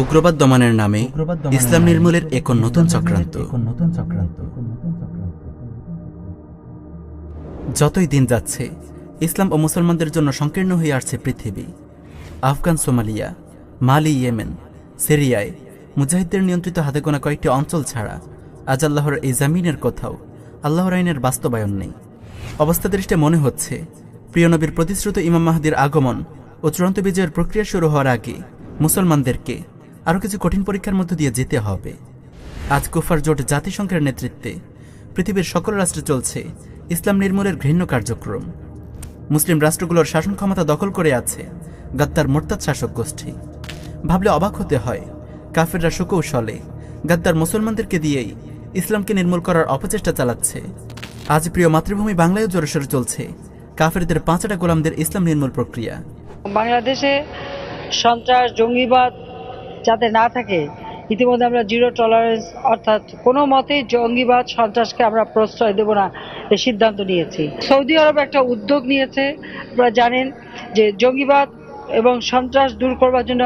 উগ্রবাদ দমনের নামে ইসলাম নির্মূলের এক নতুন চক্রান্ত। যতই দিন যাচ্ছে ইসলাম ও মুসলমানদের জন্য সংকীর্ণ হয়ে আসছে পৃথিবী। আফগান সোমালিয়া মালি ইয়েমেন সিরিয়ায় মুজাহিদদের নিয়ন্ত্রিত হাতে গোনা কয়েকটি অঞ্চল ছাড়া আজ আল্লাহর এই জামিনের কোথাও আল্লাহর আইনের বাস্তবায়ন নেই। অবস্থা দৃষ্টে মনে হচ্ছে প্রিয় নবীর প্রতিশ্রুত ইমাম মাহাদির আগমন ও চূড়ান্ত বিজয়ের প্রক্রিয়া শুরু হওয়ার আগে মুসলমানদেরকে আরও কিছু কঠিন পরীক্ষার মধ্য দিয়ে যেতে হবে। আজ কুফার জোট জাতিসংঘের নেতৃত্বে পৃথিবীর সকল রাষ্ট্রে চলছে ইসলাম নির্মূলের ঘৃণ্য কার্যক্রম। মুসলিম রাষ্ট্রগুলোর শাসন ক্ষমতা দখল করে আছে গাদ্দার মোরতাদ শাসক গোষ্ঠী। ভাবলে অবাক হতে হয়, কাফেররা সুকৌশলে গাদ্দার মুসলমানদেরকে দিয়েই ইসলামকে নির্মূল করার অপচেষ্টা চালাচ্ছে। আজ প্রিয় মাতৃভূমি বাংলায়ও জোরসোর চলছে কাফেরদের পাঁচটা গোলামদের ইসলাম নির্মূল প্রক্রিয়া। বাংলাদেশে সন্ত্রাস, জঙ্গিবাদ যাতে না থাকে, ইতিমধ্যে আমরা জিরো টলারেন্স, অর্থাৎ কোনো মতেই জঙ্গিবাদ সন্ত্রাসকে আমরা প্রশ্রয় দেব না এই সিদ্ধান্ত নিয়েছি। সৌদি আরব একটা উদ্যোগ নিয়েছে, আপনারা জানেন যে জঙ্গিবাদ এবং সন্ত্রাস দূর করবার জন্য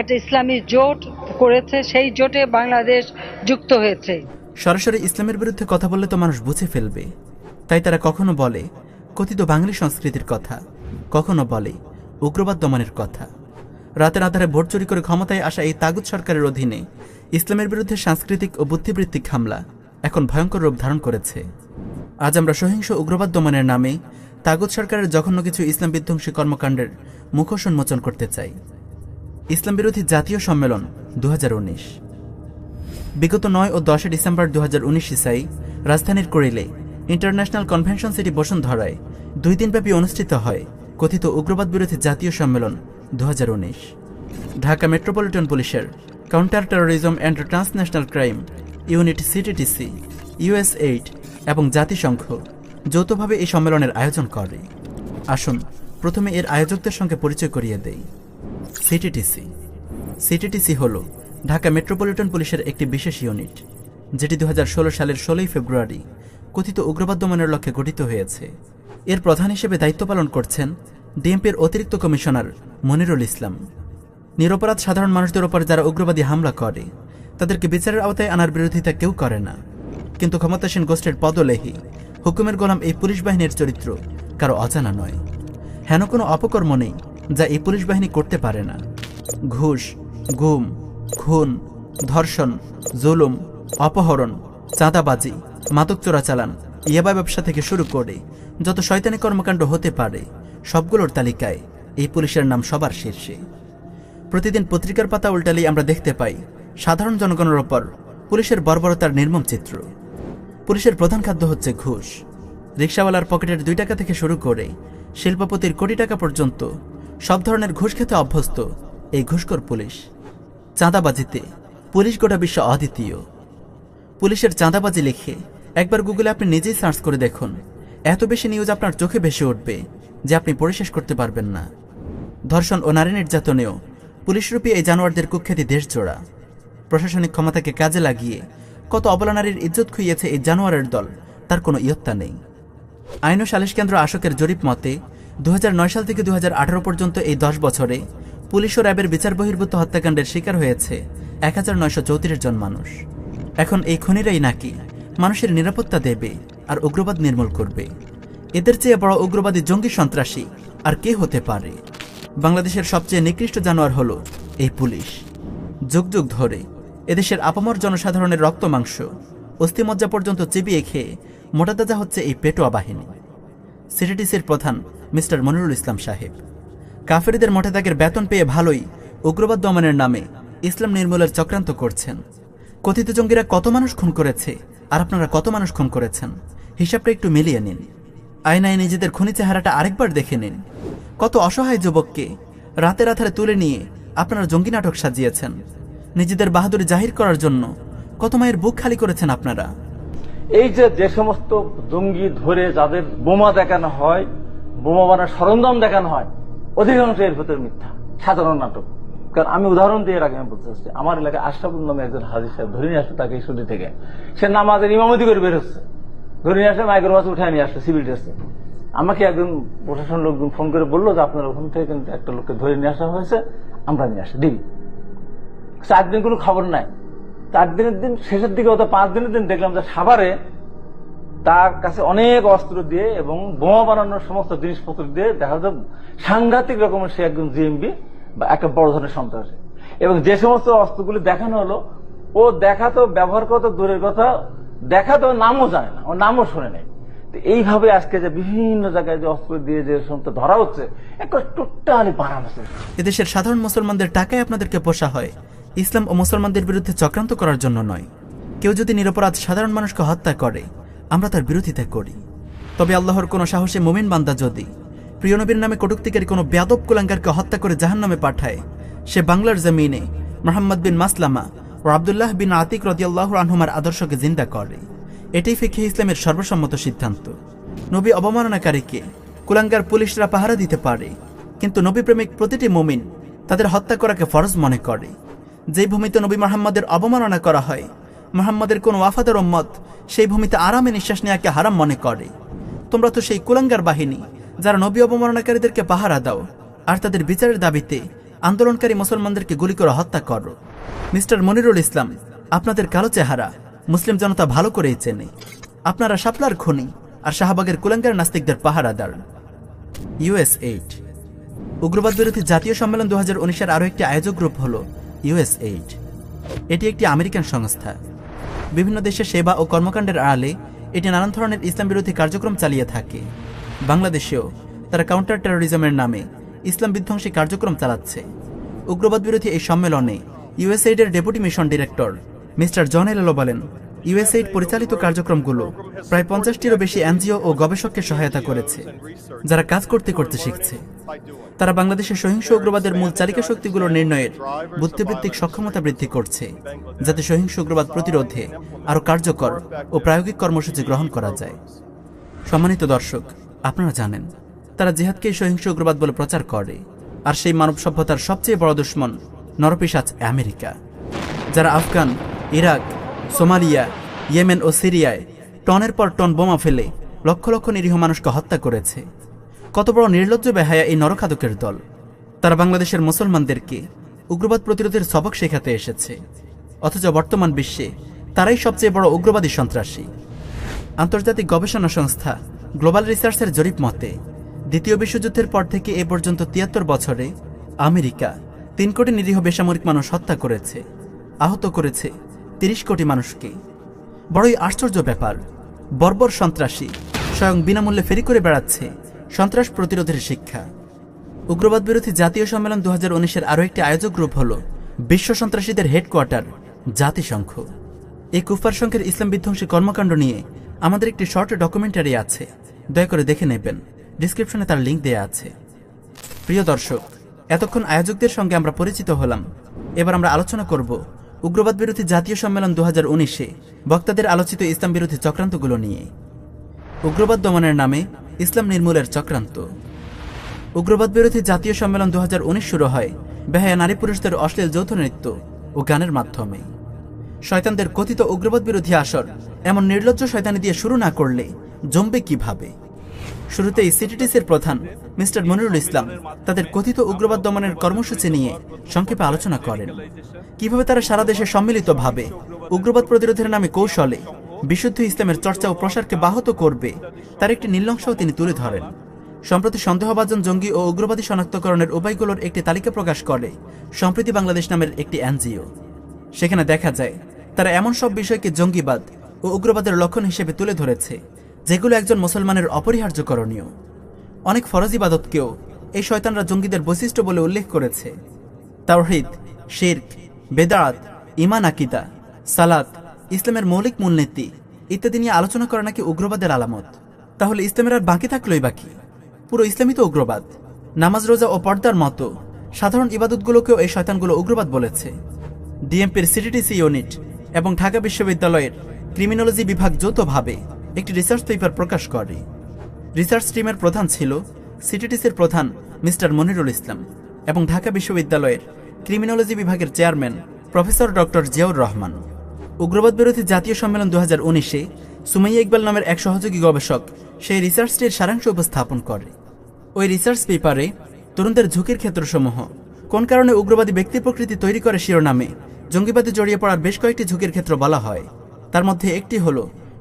একটা ইসলামী জোট করেছে, সেই জোটে বাংলাদেশ যুক্ত হয়েছে। সরাসরি ইসলামের বিরুদ্ধে কথা বললে তো মানুষ বুঝে ফেলবে। তাই তারা কখনো বলে, কথিত বাঙালি সংস্কৃতির কথা কখনো বলে, উগ্রবাদ দমনের কথা রাতের আধারে ভোট চুরি করে ক্ষমতায় আসা এই তাগুদ সরকারের অধীনে ইসলামের বিরুদ্ধে সাংস্কৃতিক ও বুদ্ধিবৃত্তিক হামলা এখন ভয়ঙ্কর রূপ ধারণ করেছে। আজ আমরা সহিংস উগ্রবাদ দমনের নামে তাগুদ সরকারের জঘন্য কিছু ইসলাম বিধ্বংসী কর্মকাণ্ডের মুখোশ উন্মোচন করতে চাই। ইসলাম বিরোধী জাতীয় সম্মেলন দু হাজার উনিশ। বিগত নয় ও দশই ডিসেম্বর দু হাজার উনিশ ইসাই রাজধানীর করিলে ইন্টারন্যাশনাল কনভেনশন সিটি বসুন্ধরায় দুই দিনব্যাপী অনুষ্ঠিত হয় কথিত উগ্রবাদ বিরোধী জাতীয় সম্মেলন দু হাজার উনিশ। ঢাকা মেট্রোপলিটন পুলিশের counter terrorism and transnational crime unit CTTC USAID এবং জাতিসংঘ যৌথভাবে এই সম্মেলনের আয়োজন করে। আসুন প্রথমে এর আয়োজকদের সঙ্গে পরিচয় করিয়ে দেই। সিটিটিসি। সিটিটিসি হল ঢাকা মেট্রোপলিটন পুলিশের একটি বিশেষ ইউনিট, যেটি দু হাজার ষোলো সালের ষোলোই ফেব্রুয়ারি কথিত উগ্রবাদ দমনের লক্ষ্যে গঠিত হয়েছে। এর প্রধান হিসেবে দায়িত্ব পালন করছেন ডিএমপির অতিরিক্ত কমিশনার মনিরুল ইসলাম। নিরপরাধ সাধারণ মানুষদের ওপর যারা উগ্রবাদী হামলা করে, তাদেরকে বিচারের আওতায় আনার বিরোধিতা কেউ করে না। কিন্তু ক্ষমতাসীন গোষ্ঠীর পদলেহী, হুকুমের গোলাম এই পুলিশ বাহিনীর চরিত্র কারও অজানা নয়। হেন কোনো অপকর্ম নেই যা এই পুলিশ বাহিনী করতে পারে না। ঘুষ, গুম, খুন, ধর্ষণ, জুলুম, অপহরণ, চাঁদাবাজি মাদক চোরাচালান ইয়াবা ব্যবসা থেকে শুরু করে যত শয়তানি কর্মকাণ্ড হতে পারে সবগুলোর তালিকায় এই পুলিশের নাম সবার শীর্ষে। প্রতিদিন পত্রিকার পাতা উল্টালেই আমরা দেখতে পাই সাধারণ জনগণের ওপর পুলিশের বর্বরতার নির্মম চিত্র। পুলিশের প্রধান খাদ্য হচ্ছে ঘুষ। রিক্সাওয়ালার পকেটের দুই টাকা থেকে শুরু করে শিল্পপতির কোটি টাকা পর্যন্ত সব ধরনের ঘুষ খেতে অভ্যস্ত এই ঘুষখোর পুলিশ। চাঁদাবাজিতে পুলিশ গোটা বিশ্ব অদ্বিতীয়। পুলিশের চাঁদাবাজি লিখে একবার গুগলে আপনি নিজেই সার্চ করে দেখুন। এত বেশি নিউজ আপনার চোখে ভেসে উঠবে। যে আপনি পরিশেষ করতে পারবেন না। ধর্ষণ ও নারী নির্যাতনেও পুলিশরূপী এই জানোয়ারদের কুখ্যাতি দেশজোড়া। প্রশাসনিক ক্ষমতাকে কাজে লাগিয়ে কত অবলা নারীর ইজ্জত খুইয়েছে এই জানোয়ারের দল, তার কোনো ইয়ত্তা নেই। আইন ও সালিশ কেন্দ্র আশোকের জরিপ মতে, দুহাজার নয় সাল থেকে দু হাজার আঠারো পর্যন্ত এই দশ বছরে পুলিশ ও র্যাবের বিচার বহির্ভূত হত্যাকাণ্ডের শিকার হয়েছে এক হাজার নয়শো চৌত্রিশ জন মানুষ। এখন এই খনিরাই নাকি মানুষের নিরাপত্তা দেবে আর উগ্রবাদ নির্মূল করবে। এদের চেয়ে বড় উগ্রবাদী জঙ্গি সন্ত্রাসী আর কে হতে পারে? বাংলাদেশের সবচেয়ে নিকৃষ্ট জানোয়ার হল এই পুলিশ। যুগ যুগ ধরে এদেশের আপামর জনসাধারণের রক্ত মাংস, অস্থিমজ্জা পর্যন্ত চিবিয়ে খেয়ে মোটাতাজা হচ্ছে এই পেটোয়া বাহিনী। সিটিটিসির প্রধান মিস্টার মনিরুল ইসলাম সাহেব, কাফেরিদের মোটাদাগের বেতন পেয়ে ভালোই উগ্রবাদ দমনের নামে ইসলাম নির্মূলের চক্রান্ত করছেন। কথিত জঙ্গিরা কত মানুষ খুন করেছে আর আপনারা কত মানুষ খুন করেছেন? হিসাবটা একটু মিলিয়ে নিন। আয়নায় নিজেদের খুনি চেহারাটা আরেকবার দেখে নিন। কত অসহায় যুবককে রাতের আধারে তুলে নিয়ে আপনারা জঙ্গি নাটক সাজিয়েছেন। নিজেদের বাহাদুরি জাহির করার জন্য কত মায়ের বুক খালি করেছেন আপনারা। এই যে যে সমস্ত জঙ্গি ধরে যাদের বোমা দেখানো হয়, বোমা বানার সরঞ্জাম দেখানো হয়, অধিকাংশ এর ভেতর মিথ্যা, সাধারণ নাটক। কারণ আমি উদাহরণ দিয়ে রাখি আমি বলতে চাচ্ছি, আমার এলাকায় আশরাফুল নামে একজন হাজির সাহেব ধরে নিয়ে আসছে তাকে স্টুডি থেকে। সে নামাজের ইমামতি করে বেরোচ্ছে ধরে নিয়ে আসে মাইক্রো বাস উঠে নিয়ে আসছে সিভিল ড্রেসে আমাকে একজন প্রশাসন লোকজন ফোন করে বলল যে, আপনার ওখান থেকে কিন্তু একটা লোককে ধরে নিয়ে আসা হয়েছে, আমরা নিয়ে আসি। ডিবি চার দিন কোনো খবর নাই। চার দিনের দিন, শেষের দিকে হয়তো পাঁচ দিনের দিন দেখলাম যে, সাভারে তার কাছে অনেক অস্ত্র দিয়ে এবং বোমা বানানোর সমস্ত জিনিসপত্র দিয়ে দেখা যায় সাংঘাতিক রকমের সে একজন জিএমবি বা একটা বড় ধরনের সন্ত্রাসী। এবং যে সমস্ত অস্ত্রগুলি দেখানো হলো, ও দেখাতো, ব্যবহার কত দূরের কথা দেখাতো নামও জানে না, ও নামও শুনে নেই তো এইভাবে আজকে যে বিভিন্ন জায়গায় যে অস্ত্র দিয়ে যে সমস্ত ধরা হচ্ছে টোটালি বানানো এদেশের সাধারণ মুসলমানদের টাকায় আপনাদেরকে পোষা হয়। ইসলাম ও মুসলমানদের বিরুদ্ধে চক্রান্ত করার জন্য নয়। কেউ যদি নিরপরাধ সাধারণ মানুষকে হত্যা করে, আমরা তার বিরোধিতা করি। তবে আল্লাহর কোনো সাহসে মুমিন বান্দা যদি প্রিয় নবীর নামে কটুক্তিকারী কোনো ব্যাদব কুলাঙ্গারকে হত্যা করে জাহান নামে পাঠায়, সে বাংলার জমিনে মোহাম্মদ বিন মাসলামা ও আবদুল্লাহ বিন আতিক রদিয়াল্লাহ আনহুমার আদর্শকে জিন্দা করে। এটাই ফিখে ইসলামের সর্বসম্মত সিদ্ধান্ত। নবী অবমাননাকারীকে কুলাঙ্গার পুলিশরা পাহারা দিতে পারে, কিন্তু নবী প্রেমিক প্রতিটি মুমিন তাদের হত্যা করাকে ফরজ মনে করে। যেই ভূমিতে নবী মোহাম্মদের অবমাননা করা হয়, মোহাম্মদের কোন ওয়াফাদার উম্মত সেই ভূমিতে আরামে নিঃশ্বাস নেওয়াকে হারাম মনে করে। তোমরা তো সেই কুলাঙ্গার বাহিনী, যারা নবী অবমাননাকারীদেরকে পাহারা দাও, আর তাদের বিচারের দাবিতে আন্দোলনকারী মুসলমানদেরকে গুলি করে হত্যা করো। মিস্টার মনিরুল ইসলাম, আপনাদের কালো চেহারা, মুসলিম জনতা ভালো করেই চেনে। আপনারা শাপলার খনি আর শাহবাগের কুলাঙ্গার নাস্তিকদের পাহারাদার। ইউএস এইট উগ্রবাদ বিরোধী জাতীয় সম্মেলন দু হাজার উনিশের আরও একটি আয়োজক গ্রুপ হল ইউএস এইড এটি একটি আমেরিকান সংস্থা। বিভিন্ন দেশে সেবা ও কর্মকাণ্ডের আড়ালে এটি নানান ধরনের ইসলাম বিরোধী কার্যক্রম চালিয়ে থাকে। বাংলাদেশেও তারা কাউন্টার টেরোরিজমের নামে ইসলাম বিধ্বংসী কার্যক্রম চালাচ্ছে। উগ্রবাদ বিরোধী এই সম্মেলনে ইউএসএইডের deputy mission director, mister John এলো বলেন, ইউএসএইড পরিচালিত কার্যক্রমগুলো প্রায় পঞ্চাশটিরও বেশি এনজিও ও গবেষককে সহায়তা করেছে, যারা কাজ করতে করতে শিখছে। তারা বাংলাদেশের সহিংস উগ্রবাদের মূল চালিকা শক্তিগুলোর নির্ণয়ের বুদ্ধিবৃত্তিক সক্ষমতা বৃদ্ধি করছে, যাতে সহিংস উগ্রবাদ প্রতিরোধে আরও কার্যকর ও প্রায়োগিক কর্মসূচি গ্রহণ করা যায়। সম্মানিত দর্শক, আপনারা জানেন, তারা জিহাদকেই সহিংস উগ্রবাদ বলে প্রচার করে, আর সেই মানব সভ্যতার সবচেয়ে বড় দুশ্মন নরপিসাচ আমেরিকা, যারা আফগান, ইরাক, সোমালিয়া, ইয়েমেন ও সিরিয়ায় টনের পর টন বোমা ফেলে লক্ষ লক্ষ নিরীহ মানুষকে হত্যা করেছে। কত বড় নির্লজ্জ বেহায়া এই নরখাদকের দল। তারা বাংলাদেশের মুসলমানদেরকে উগ্রবাদ প্রতিরোধের সবক শেখাতে এসেছে। অথচ বর্তমান বিশ্বে তারাই সবচেয়ে বড় উগ্রবাদী সন্ত্রাসী। আন্তর্জাতিক গবেষণা সংস্থা গ্লোবাল রিসার্চের জরিপ মতে, দ্বিতীয় বিশ্বযুদ্ধের পর থেকে এ পর্যন্ত তিয়াত্তর বছরে আমেরিকা তিন কোটি নিরীহ বেসামরিক মানুষ হত্যা করেছে, আহত করেছে তিরিশ কোটি মানুষকে। বড়ই আশ্চর্য ব্যাপার, বর্বর সন্ত্রাসী স্বয়ং বিনামূল্যে ফেরি করে বেড়াচ্ছে সন্ত্রাস প্রতিরোধের শিক্ষা। উগ্রবাদ বিরোধী জাতীয় সম্মেলন দু হাজার উনিশের আরও একটি আয়োজক গ্রুপ হল বিশ্ব সন্ত্রাসীদের হেডকোয়ার্টার, জাতিসংঘ। এই কুফার সংঘের ইসলাম বিধ্বংসী কর্মকাণ্ড নিয়ে আমাদের একটি শর্ট ডকুমেন্টারি আছে, দয়া করে দেখে নেবেন। ডিসক্রিপশনে তার লিঙ্ক দেয়া আছে। প্রিয় দর্শক এতক্ষণ আয়োজকদের সঙ্গে আমরা পরিচিত হলাম। এবার আমরা আলোচনা করব উগ্রবাদ বিরোধী জাতীয় সম্মেলন দু হাজার উনিশে, বক্তাদের আলোচিত ইসলাম বিরোধী চক্রান্তগুলো নিয়ে। উগ্রবাদ দমনের নামে ইসলাম নির্মূলের চক্রান্ত। উগ্রবাদ বিরোধী জাতীয় সম্মেলন দু হাজার উনিশ শুরু হয় বেহায়া নারী পুরুষদের অশ্লীল যৌথ নৃত্য ও গানের মাধ্যমে। শয়তানদের কথিত উগ্রবাদ বিরোধী আসর এমন নির্লজ্জ শয়তানি দিয়ে শুরু না করলে জমবে কীভাবে? শুরুতেই সিটিটিসির প্রধান, মিস্টার মনিরুল ইসলাম, তাদের কথিত উগ্রবাদ দমনের কর্মসূচি নিয়ে সংক্ষেপে আলোচনা করেন। কীভাবে তারা সারা দেশে সম্মিলিতভাবে উগ্রবাদ প্রতিরোধের নামে কৌশলে বিশুদ্ধ ইসলামের চর্চা ও প্রসারকে বাহত করবে, তার একটি নীলংশও তিনি তুলে ধরেন। সম্প্রতি সন্দেহভাজন জঙ্গি ও উগ্রবাদী শনাক্তকরণের উপায়গুলোর একটি তালিকা প্রকাশ করে সম্প্রতি বাংলাদেশ নামের একটি এনজিও। সেখানে দেখা যায়, তারা এমন সব বিষয়কে জঙ্গিবাদ ও উগ্রবাদের লক্ষণ হিসেবে তুলে ধরেছে। যেগুলো একজন মুসলমানের অপরিহার্য করণীয় অনেক ফরজ ইবাদতকেও এই শয়তানরা জঙ্গিদের বৈশিষ্ট্য বলে উল্লেখ করেছে। তাওহিদ, শির্ক, বেদাত ইমান আকিদা, সালাত, ইসলামের মৌলিক মূলনীতি ইত্যাদি নিয়ে আলোচনা করা নাকি উগ্রবাদের আলামত? তাহলে ইসলামের আর বাকি থাকলোই বাকি পুরো ইসলামই তো উগ্রবাদ। নামাজ, রোজা ও পর্দার মতো সাধারণ ইবাদতগুলোকেও এই শয়তানগুলো উগ্রবাদ বলেছে। ডিএমপির সিটিটিসি ইউনিট এবং ঢাকা বিশ্ববিদ্যালয়ের ক্রিমিনোলজি বিভাগ যৌথভাবে একটি রিসার্চ পেপার প্রকাশ করে। রিসার্চ টিমের প্রধান ছিল সিটিটিসির প্রধান মিস্টার মনিরুল ইসলাম এবং ঢাকা বিশ্ববিদ্যালয়ের ক্রিমিনোলজি বিভাগের chairman professor doctor Ziaur Rahman. উগ্রবাদ বিরোধী জাতীয় সম্মেলন দু হাজার উনিশে সুমাইয়া ইকবাল নামের এক সহযোগী গবেষক সেই রিসার্চটির সারাংশ উপস্থাপন করে। ওই রিসার্চ পেপারে তরুণদের ঝুঁকির ক্ষেত্রসমূহ, কোন কারণে উগ্রবাদী ব্যক্তি প্রকৃতি তৈরি করে শিরোনামে জঙ্গিবাদী জড়িয়ে পড়ার বেশ কয়েকটি ঝুঁকির ক্ষেত্র বলা হয়। তার মধ্যে একটি হল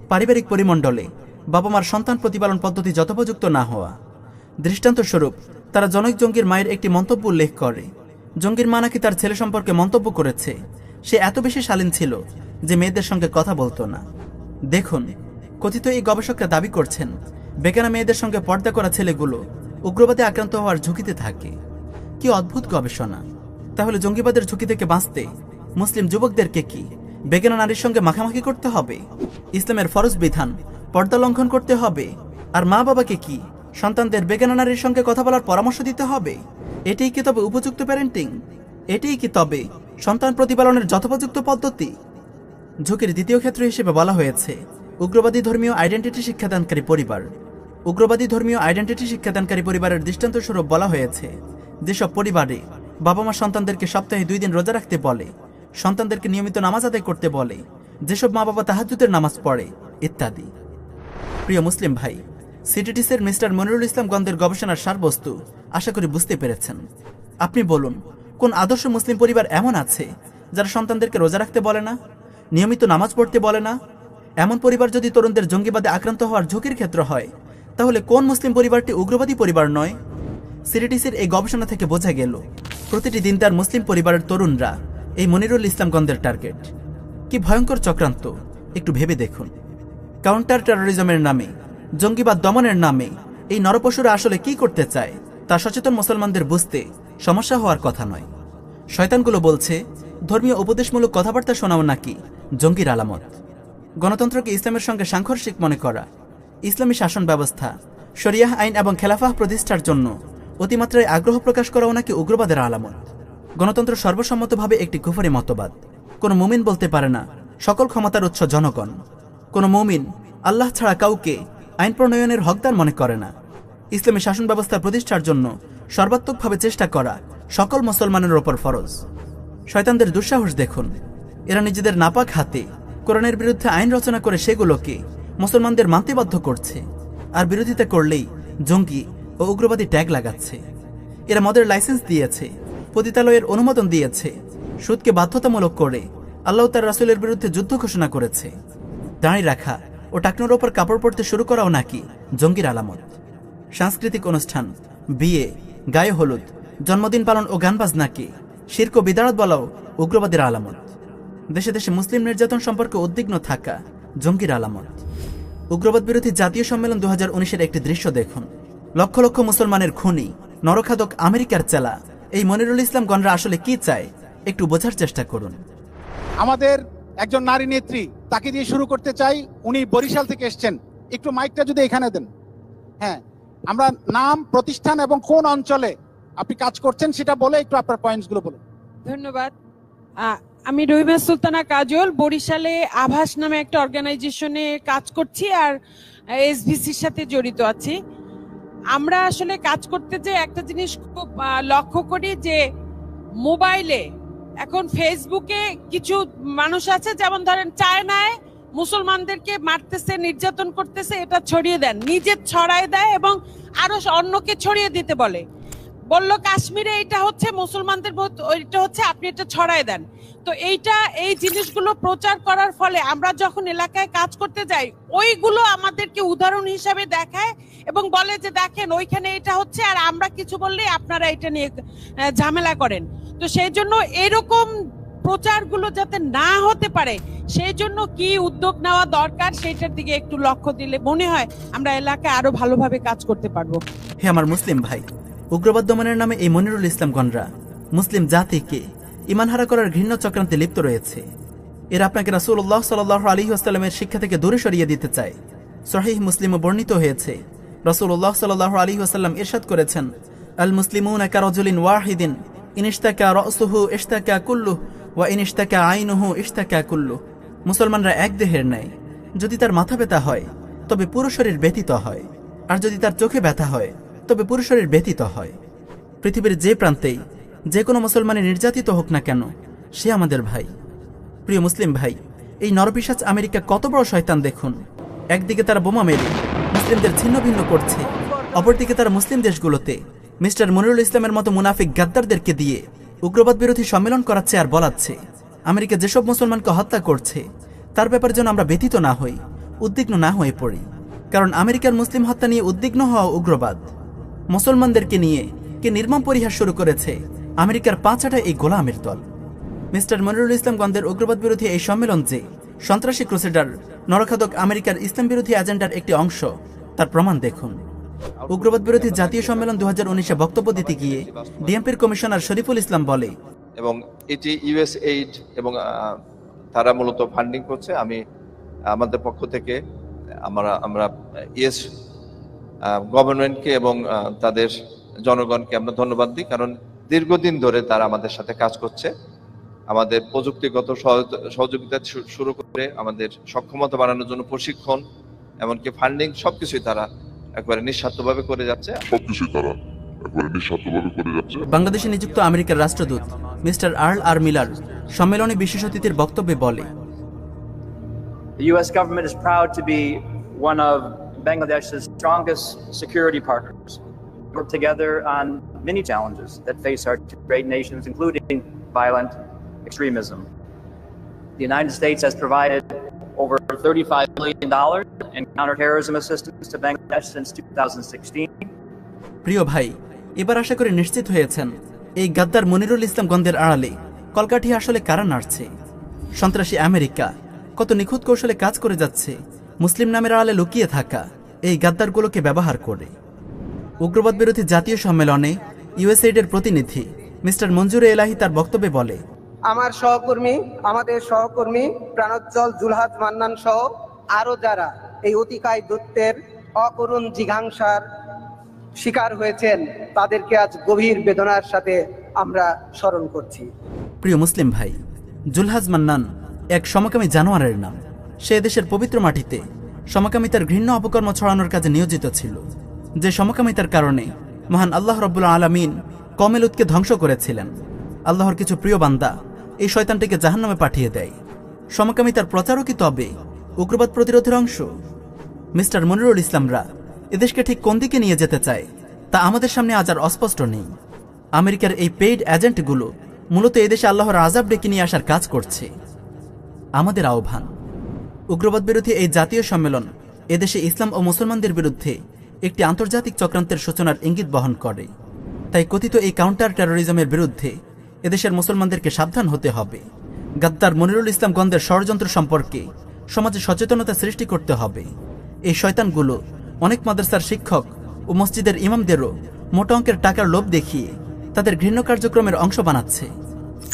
পারিবারিক পরিমণ্ডলে বাবা মার সন্তান প্রতিপালন পদ্ধতি যথোপযুক্ত না হওয়া। দৃষ্টান্তস্বরূপ তারা জনক জঙ্গির মায়ের একটি মন্তব্য উল্লেখ করে। জঙ্গির মা নাকি তার ছেলে সম্পর্কে মন্তব্য করেছে? সে এত বেশি শালীন ছিল যে মেয়েদের সঙ্গে কথা বলতো না। দেখুন, কথিত এই গবেষকরা দাবি করছেন, বেকানা মেয়েদের সঙ্গে পর্দা করা ছেলেগুলো উগ্রবাদে আক্রান্ত হওয়ার ঝুঁকিতে থাকে। কি অদ্ভুত গবেষণা। তাহলে জঙ্গিবাদের ঝুঁকি থেকে বাঁচতে মুসলিম যুবকদেরকে কি বেগানা নারীর সঙ্গে মাখামাখি করতে হবে। ইসলামের ফরজ বিধান, পর্দা লঙ্ঘন করতে হবে। আর মা বাবাকে কি? সন্তানদের বেগানা নারীর সঙ্গে কথা বলার পরামর্শ দিতে হবে? এটাই কি তবে উপযুক্ত প্যারেন্টিং এটাই কি তবে সন্তান প্রতিপালনের যথোপযুক্ত পদ্ধতি? ঝুঁকির দ্বিতীয় ক্ষেত্র হিসেবে বলা হয়েছে, উগ্রবাদী ধর্মীয় আইডেন্টিটি শিক্ষাদানকারী পরিবার। উগ্রবাদী ধর্মীয় আইডেন্টিটি শিক্ষাদানকারী পরিবারের দৃষ্টান্তস্বরূপ বলা হয়েছে, যেসব পরিবারে বাবা মা সন্তানদেরকে সপ্তাহে দুই দিন রোজা রাখতে বলে সন্তানদেরকে নিয়মিত নামাজ আদায় করতে বলে, যেসব মা বাবা তাহাজুদের নামাজ পড়ে, ইত্যাদি। প্রিয় মুসলিম ভাই, সিটিটিসের মিস্টার মনিরুল ইসলাম গন্ধের গবেষণার সারবস্তু আশা করি বুঝতে পেরেছেন। আপনি বলুন, কোন আদর্শ মুসলিম পরিবার এমন আছে যারা সন্তানদেরকে রোজা রাখতে বলে না, নিয়মিত নামাজ পড়তে বলে না? এমন পরিবার যদি তরুণদের জঙ্গিবাদে আক্রান্ত হওয়ার ঝুঁকির ক্ষেত্র হয়, তাহলে কোন মুসলিম পরিবারটি উগ্রবাদী পরিবার নয়? সিরিটিসের এই গবেষণা থেকে বোঝা গেল, প্রতিটি দিন তার মুসলিম পরিবারের তরুণরা এই মনিরুল ইসলাম গন্ধের টার্গেট। কি ভয়ঙ্কর চক্রান্ত। একটু ভেবে দেখুন। কাউন্টার টেরোরিজমের নামে জঙ্গিবাদ দমনের নামে, এই নরপশুরা আসলে কি করতে চায়, তা সচেতন মুসলমানদের বুঝতে সমস্যা হওয়ার কথা নয়। শয়তানগুলো বলছে, ধর্মীয় উপদেশমূলক কথাবার্তা শোনাও নাকি, জঙ্গির আলামত। গণতন্ত্রকে ইসলামের সঙ্গে সাংঘর্ষিক মনে করা, ইসলামী শাসন ব্যবস্থা, শরিয়াহ আইন এবং খেলাফাহ প্রতিষ্ঠার জন্য অতিমাত্রায় আগ্রহ প্রকাশ করাও নাকি উগ্রবাদের আলামত? গণতন্ত্র সর্বসম্মতভাবে একটি কুফরি মতবাদ। কোনো মুমিন বলতে পারে না, সকল ক্ষমতার উৎস জনগণ। কোনো মুমিন আল্লাহ ছাড়া কাউকে আইন প্রণয়নের হকদার মনে করে না। ইসলামী শাসন ব্যবস্থা প্রতিষ্ঠার জন্য সর্বাত্মকভাবে চেষ্টা করা সকল মুসলমানের ওপর ফরজ। শয়তানদের দুঃসাহস দেখুন। এরা নিজেদের নাপাক হাতে কোরআনের বিরুদ্ধে আইন রচনা করে সেগুলোকে মুসলমানদের মানতে বাধ্য করছে। আর বিরোধিতা করলেই জঙ্গি ও উগ্রবাদী ট্যাগ লাগাচ্ছে। এরা মদের লাইসেন্স দিয়েছে। পতিতালয়ের অনুমোদন দিয়েছে। সুদকে বাধ্যতামূলক করে আল্লাহ তার রাসুলের বিরুদ্ধে যুদ্ধ ঘোষণা করেছে। দাঁড়িয়ে রাখা ও টাকনোর ওপর কাপড় পরতে শুরু করাও নাকি জঙ্গির আলামত। সাংস্কৃতিক অনুষ্ঠান, বিয়ে, গায়ে হলুদ, জন্মদিন পালন ও গানবাজ নাকি শির্ক বিদারত বলাও উগ্রবাদের আলামত। দেশে দেশে মুসলিম নির্যাতন সম্পর্কে উদ্বিগ্ন থাকা জঙ্গির আলামত। উগ্রবাদ বিরোধী জাতীয় সম্মেলন দু হাজার একটি দৃশ্য দেখুন। লক্ষ লক্ষ মুসলমানের খুনি, নরখাদক আমেরিকার চেলা এই মনিরুল ইসলাম গণরা আসলে কি চায়? একটু বোঝার চেষ্টা করুন। আমাদের একজন নারী নেত্রী তাকে দিয়ে শুরু করতে চাই। উনি বরিশাল থেকে এসছেন। একটু মাইকটা যদি এখানে দেন। হ্যাঁ আমরা নাম প্রতিষ্ঠান এবং কোন অঞ্চলে আপনি কাজ করছেন সেটা বলে একটু আপনার পয়েন্টসগুলো বলুন। ধন্যবাদ। আমি রহিমা সুলতানা কাজল বরিশালে আভাস নামে একটা অর্গানাইজেশনে কাজ করছি আর এসবিসির সাথে জড়িত আছি। আমরা আসলে কাজ করতে যে একটা জিনিস খুব লক্ষ্য করি যে মোবাইলে এখন ফেসবুকে কিছু মানুষ আছে, যেমন ধরেন চায়নায় মুসলমানদেরকে মারতেছে, নির্যাতন করতেছে, এটা ছড়িয়ে দেন নিজের ছড়ায় দেয় এবং আরও অন্যকে ছড়িয়ে দিতে বলে। বলল কাশ্মীরে এটা হচ্ছে মুসলমানদের এটা হচ্ছে আপনি এটা ছড়ায় দেন। তো এইটা, এই জিনিসগুলো প্রচার করার ফলে আমরা যখন এলাকায় কাজ করতে যাই, ওইগুলো আমাদেরকে উদাহরণ হিসাবে দেখায় এবং বলে যে দেখেন ওইখানে এটা হচ্ছে আর আমরা কিছু বললে আপনারা এটা নিয়ে ঝামেলা করেন। তো সেই জন্য এরকম প্রচারগুলো যাতে না হতে পারে, সেই জন্য কি উদ্যোগ নেওয়া দরকার সেটার দিকে একটু লক্ষ্য দিলে মনে হয় আমরা এলাকায় আরও ভালোভাবে কাজ করতে পারব। হ্যাঁ আমার মুসলিম ভাই উগ্রবাদ দমনের নামে এই মনিরুল ইসলাম গণরা, মুসলিম জাতিকে ইমানহারা করার ঘৃণ্য চক্রান্তে লিপ্ত রয়েছে। এরা আপনাকে রাসূলুল্লাহ সাল্লাহ আলী আসসালামের শিক্ষা থেকে দূরে সরিয়ে দিতে চায়। সহিহ মুসলিমও বর্ণিত হয়েছে, রাসূলুল্লাহ সাল্লাহ আলী আসাল্লাম ইরশাদ করেছেন, আল কারজুলিন ওয়াহিদিন রসুহু কুল্লু, ওয়া আইনুহু কুল্লু। মুসলমানরা এক দেহের ন্যায়, যদি তার মাথা ব্যথা হয়, তবে পুরো শরীর ব্যতীত হয়, আর যদি তার চোখে ব্যথা হয় তবে পুরো শরীর ব্যতীত হয়। পৃথিবীর যে প্রান্তেই যে কোনো মুসলমানের নির্যাতিত হোক না কেন, সে আমাদের ভাই। প্রিয় মুসলিম ভাই, এই নরপিসাচ আমেরিকা কত বড় শয়তান দেখুন। একদিকে তারা বোমা মেরে মুসলিমদের ছিন্ন ভিন্ন করছে, অপরদিকে তারা মুসলিম দেশগুলোতে মিস্টার মনিরুল ইসলামের মতো মুনাফিক গাদ্দারদেরকে দিয়ে উগ্রবাদ বিরোধী সম্মেলন করাচ্ছে আর বলাচ্ছে, আমেরিকা যেসব মুসলমানকে হত্যা করছে, তার ব্যাপারে যেন আমরা ব্যথিত না হই, উদ্বিগ্ন না হয়ে পড়ি। কারণ আমেরিকার মুসলিম হত্যা নিয়ে উদ্বিগ্ন হওয়া উগ্রবাদ। মুসলমানদেরকে নিয়ে কে নির্মম পরিহাস শুরু করেছে আমেরিকার পাঁচাটা এই গোলামের দল। মিস্টার মনিরুল ইসলাম গন্ধের উগ্রবাদ বিরোধী এই সম্মেলন যে সন্ত্রাসী ক্রুসেডার নরখাদক আমেরিকার ইসলাম বিরোধী এজেন্ডার একটি অংশ, তার প্রমাণ দেখুন। উগ্রবাদ বিরোধী জাতীয় সম্মেলন দু হাজার উনিশে বক্তব্য দিতে গিয়ে ডিএমপির কমিশনার শরীফুল ইসলাম বলে, এবং এটি ইউএস এইড এবং তারা মূলত ফান্ডিং করছে, আমি, আমাদের পক্ষ থেকে আমরা আমরা ইয়েস গভর্নমেন্টকে এবং আহ, তাদের জনগণকে আমরা ধন্যবাদ দিই কারণ দীর্ঘদিন ধরে তারা আমাদের সাথে কাজ করছে আমাদের প্রযুক্তিগত সহযোগিতা শুরু করে আমাদের সক্ষমতা বাড়ানোর জন্য প্রশিক্ষণ এমনকি ফান্ডিং সবকিছুই তারা একবারে নিঃস্বার্থভাবে করে যাচ্ছে সবকিছুই তারা একবারে নিঃস্বার্থভাবে করে যাচ্ছে বাংলাদেশে নিযুক্ত আমেরিকার রাষ্ট্রদূত মিস্টার আর্ল আর মিলার সম্মেলনে বিশেষ অতিথির বক্তব্যে বলে The U.S. government is proud to be one of Bangladesh's strongest security partners. We work together on many challenges that face our great nations, including violent extremism. The United States has provided over $35 billion in counterterrorism assistance to Bangladesh since 2016. প্রিয় ভাই এবার আশা করি নিশ্চিত হয়েছেন এই গাদ্দার মনিরুল ইসলাম গন্ধের আড়ালে কলকাঠি আসলে কারা নাড়ছে সন্ত্রাসী আমেরিকা কত নিখুঁত কৌশলে কাজ করে যাচ্ছে মুসলিম নামের আড়ালে লুকিয়ে থাকা এই গাদ্দারগুলোকে ব্যবহার করে। উগ্রবাদ বিরোধী জাতীয় সম্মেলনে ইউএসএইডের প্রতিনিধি মিস্টার মঞ্জুরে এলাহি তার বক্তব্যে বলে আমার সহকর্মী আমাদের সহকর্মী প্রাণোজ্জ্বল জুলহাজ মান্নান সহ আরও যারা এই অতিকায় দূতের অকরুণ জিঘাংসার শিকার হয়েছেন তাদেরকে আজ গভীর বেদনার সাথে আমরা স্মরণ করছি। প্রিয় মুসলিম ভাই জুলহাজ মান্নান এক সমকামী জানোয়ারের নাম। সে দেশের পবিত্র মাটিতে সমকামিতার ঘৃণ্য অপকর্ম ছড়ানোর কাজে নিয়োজিত ছিল, যে সমকামিতার কারণে মহান আল্লাহ রব্বুল আলমিন কমেলুদকে ধ্বংস করেছিলেন। আল্লাহর কিছু প্রিয় বান্দা এই শয়তানটিকে জাহান্নামে পাঠিয়ে দেয়। সমকামিতার প্রচারও কি তবে উগ্রবাদ প্রতিরোধের অংশ। মিস্টার মনিরুল ইসলামরা এদেশকে ঠিক কোন দিকে নিয়ে যেতে চায় তা আমাদের সামনে আজ আর অস্পষ্ট নেই। আমেরিকার এই পেইড এজেন্টগুলো মূলত এদেশে আল্লাহর আজাব ডেকে নিয়ে আসার কাজ করছে। আমাদের আহ্বান উগ্রবাদ বিরোধী এই জাতীয় সম্মেলন এদেশে ইসলাম ও মুসলমানদের বিরুদ্ধে একটি আন্তর্জাতিক চক্রান্তের সূচনার ইঙ্গিত বহন করে। তাই কথিত এই কাউন্টার টেরোরিজমের বিরুদ্ধে এদেশের মুসলমানদেরকে সাবধান হতে হবে। গাদ্দার মনিরুল ইসলাম গন্ধের ষড়যন্ত্র সম্পর্কে সমাজে সচেতনতা সৃষ্টি করতে হবে। এই শয়তানগুলো অনেক মাদ্রাসার শিক্ষক ও মসজিদের ইমামদেরও মোটা অঙ্কের টাকার লোভ দেখিয়ে তাদের ঘৃণ্য কার্যক্রমের অংশ বানাচ্ছে।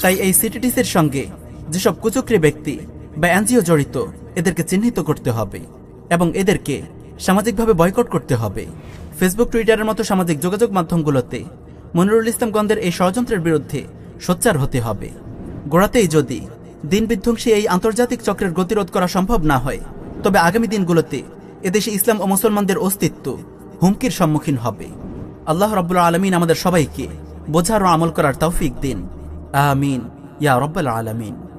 তাই এই সিটিটিসির সঙ্গে যেসব কুচক্রী ব্যক্তি বা এনজিও জড়িত এদেরকে চিহ্নিত করতে হবে এবং এদেরকে সামাজিকভাবে বয়কট করতে হবে। ফেসবুক টুইটারের মতো সামাজিক যোগাযোগ মাধ্যমগুলোতে মনিরুল ইসলাম গন্ধের এই ষড়যন্ত্রের বিরুদ্ধে সোচ্চার হতে হবে। গোড়াতেই যদি দিন বিধ্বংসী এই আন্তর্জাতিক চক্রের গতিরোধ করা সম্ভব না হয়, তবে আগামী দিনগুলোতে এদেশে ইসলাম ও মুসলমানদের অস্তিত্ব হুমকির সম্মুখীন হবে। আল্লাহ রাব্বুল আলমিন আমাদের সবাইকে বোঝার ও আমল করার তৌফিক দিন। আমিন। ইয়া রব্বাল আলমিন।